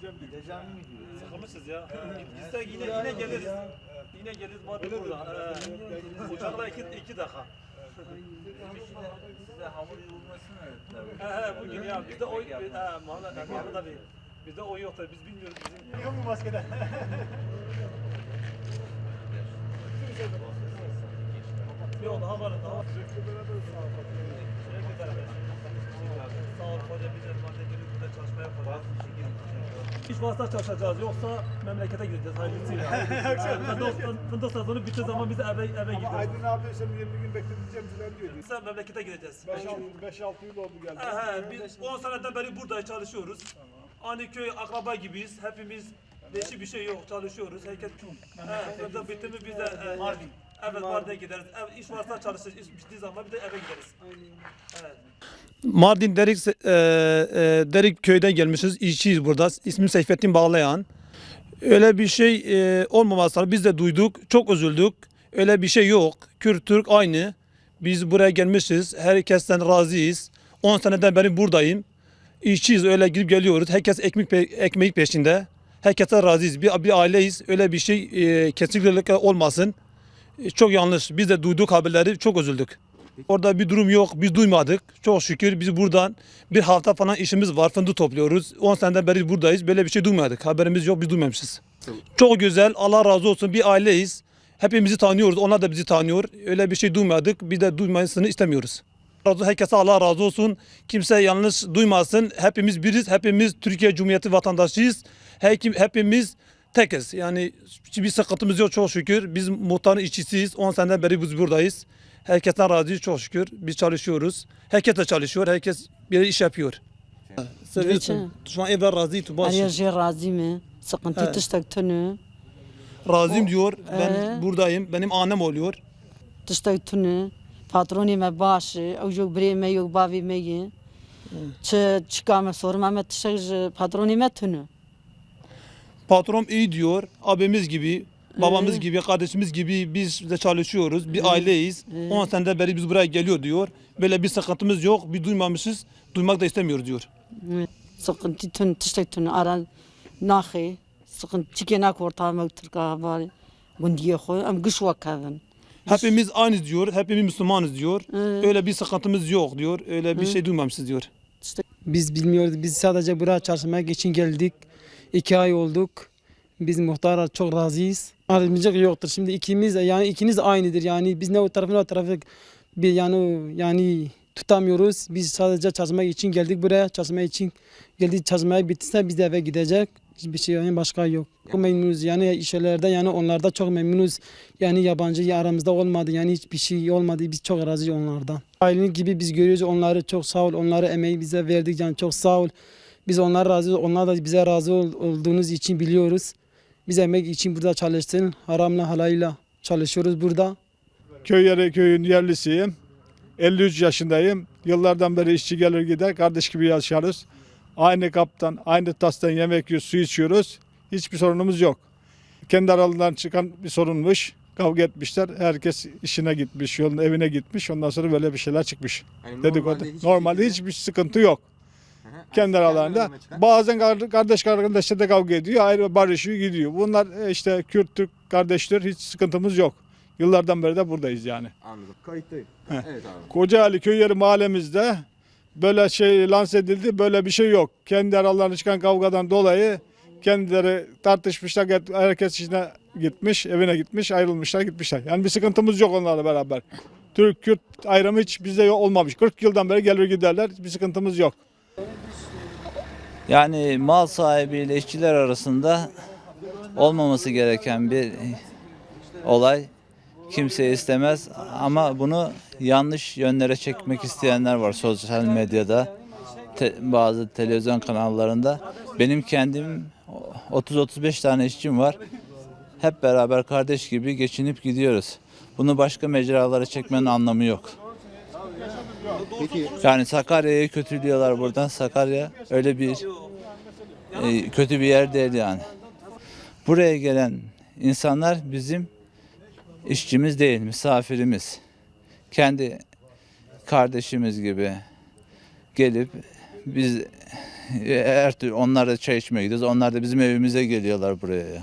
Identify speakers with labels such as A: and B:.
A: Gideceğim mi diyor?
B: Sıkılmışız ya. Gitsek yine yine geliriz. Yine geliriz Mardin burada. Ee, uçakla iki, iki dakika.
A: Size hamur yoğurmasını öğrettiler.
B: He he bugün ya bizde oy... He Muhammed Muhammed abi. Bizde oy yoktur biz bilmiyoruz bizim. Yok mu maskede? Yok daha var daha. Sürekli beraber. Sağ ol hoca biz de madde gelip burada çalışma yapacağız. İş vasıta çalışacağız yoksa memlekete gideceğiz hayırlısıyla. Fındık, fındık sezonu bittiği zaman biz eve, eve
C: Ama
B: gidiyoruz.
C: Aydın abi sen 20 gün bekleteceğim filan diyor.
B: Biz de memlekete gideceğiz.
C: 5-6 yıl oldu geldi.
B: He he, biz 10 seneden beri burada çalışıyoruz. Aynı köy akraba gibiyiz. Hepimiz değişik bir şey yok çalışıyoruz. Herkes he, fındık bitti mi biz de e, Mardin. Evet Mardin'e gideriz. Ev, iş varsa çalışırız. İş bittiği zaman bir de eve gideriz. Evet.
D: Mardin Derik, e, e, Derik köyden gelmişiz. İşçiyiz burada. İsmim Seyfettin Bağlayan. Öyle bir şey e, olmamasını biz de duyduk. Çok üzüldük. Öyle bir şey yok. Kürt, Türk aynı. Biz buraya gelmişiz. Herkesten razıyız. 10 seneden beri buradayım. İşçiyiz öyle gidip geliyoruz. Herkes ekmek pe- ekmeği peşinde. Herkese razıyız. Bir, bir aileyiz. Öyle bir şey e, kesinlikle olmasın. Çok yanlış. Biz de duyduk haberleri. Çok üzüldük. Orada bir durum yok. Biz duymadık. Çok şükür biz buradan bir hafta falan işimiz var. Fındık topluyoruz. 10 seneden beri buradayız. Böyle bir şey duymadık. Haberimiz yok. Biz duymamışız. Çok güzel. Allah razı olsun. Bir aileyiz. Hepimizi tanıyoruz. Onlar da bizi tanıyor. Öyle bir şey duymadık. Bir de duymasını istemiyoruz. Razı- Herkese Allah razı olsun. Kimse yanlış duymasın. Hepimiz biriz. Hepimiz Türkiye Cumhuriyeti vatandaşıyız. Hepimiz tekiz. Yani hiçbir sıkıntımız yok çok şükür. Biz muhtarın işçisiyiz. 10 seneden beri biz buradayız. Herkesten razıyız çok şükür. Biz çalışıyoruz. Herkes de çalışıyor. Herkes bir iş yapıyor.
E: Geçen.
D: Şu an evvel razıyım.
E: Jê razî me sıkıntı
D: Evet.
E: tiştek tune
D: Razıyım diyor. Ben
E: Ee?
D: buradayım. Benim annem oluyor.
E: tiştek tune patronê me baş e ew jok birê me yok bavê me ye çi çika me sorma me me tune
D: Patron iyi diyor. Abimiz gibi, babamız gibi, kardeşimiz gibi biz de çalışıyoruz. Bir aileyiz. 10 seneden beri biz buraya geliyor diyor. Böyle bir sıkıntımız yok. Bir duymamışız. Duymak da istemiyoruz diyor.
E: sıkıntı tune tiştek tune ara naxê sıkıntı çike nak orta me tirka havarê gundiye xwe em giş wekevin
D: Hepimiz aynı diyor. Hepimiz Müslümanız diyor.
E: Ee.
D: Öyle bir sıkıntımız yok diyor. Öyle bir şey duymamışız diyor.
F: Biz bilmiyoruz. Biz sadece buraya çalışmak için geldik. İki ay olduk. Biz muhtara çok razıyız. Ayrımcılık yoktur. Şimdi ikimiz yani ikiniz aynıdır. Yani biz ne o tarafı ne o tarafı bir yani yani tutamıyoruz. Biz sadece çalışmak için geldik buraya. Çalışmak için geldik. Çalışmaya bittiyse biz de eve gidecek. Hiçbir şey yani başka yok. Çok memnunuz. Yani işlerde yani onlarda çok memnunuz. Yani yabancı aramızda olmadı. Yani hiçbir şey olmadı. Biz çok razıyız onlardan. Ailenin gibi biz görüyoruz onları çok sağ ol. Onları emeği bize verdik yani çok sağ ol. Biz onlara razı onlar da bize razı ol- olduğunuz için biliyoruz. Biz emek için burada çalıştın. Haramla halayla çalışıyoruz burada.
C: Köy yeri köyün yerlisiyim. 53 yaşındayım. Yıllardan beri işçi gelir gider. Kardeş gibi yaşarız. Aynı kaptan, aynı tastan yemek yiyoruz, su içiyoruz. Hiçbir sorunumuz yok. Kendi aralarından çıkan bir sorunmuş. Kavga etmişler. Herkes işine gitmiş, yolun evine gitmiş. Ondan sonra böyle bir şeyler çıkmış.
G: Yani
C: Dedikodu.
G: hiçbir
C: Normalde hiçbir sıkıntı yok. Kendi aralarında. Bazen kar- kardeş kardeşler de kavga ediyor. Ayrı barışıyor gidiyor. Bunlar e, işte Kürt Türk kardeşler hiç sıkıntımız yok. Yıllardan beri de buradayız yani.
G: Anladım. Kayıttayım. Evet abi.
C: Kocaeli köy yeri mahallemizde böyle şey lanse edildi. Böyle bir şey yok. Kendi aralarında çıkan kavgadan dolayı kendileri tartışmışlar. Herkes işine gitmiş, evine gitmiş, ayrılmışlar, gitmişler. Yani bir sıkıntımız yok onlarla beraber. Türk, Kürt ayrımı hiç bizde olmamış. 40 yıldan beri gelir giderler. Bir sıkıntımız yok.
A: Yani mal sahibiyle işçiler arasında olmaması gereken bir olay. Kimse istemez ama bunu yanlış yönlere çekmek isteyenler var sosyal medyada te- bazı televizyon kanallarında. Benim kendim 30-35 tane işçim var. Hep beraber kardeş gibi geçinip gidiyoruz. Bunu başka mecralara çekmenin anlamı yok.
G: Peki
A: Yani Sakarya'yı kötülüyorlar buradan. Sakarya öyle bir e, kötü bir yer değil yani. Buraya gelen insanlar bizim işçimiz değil, misafirimiz. Kendi kardeşimiz gibi gelip biz Her türlü onlar da çay içmeye gidiyoruz. Onlar da bizim evimize geliyorlar buraya. ya.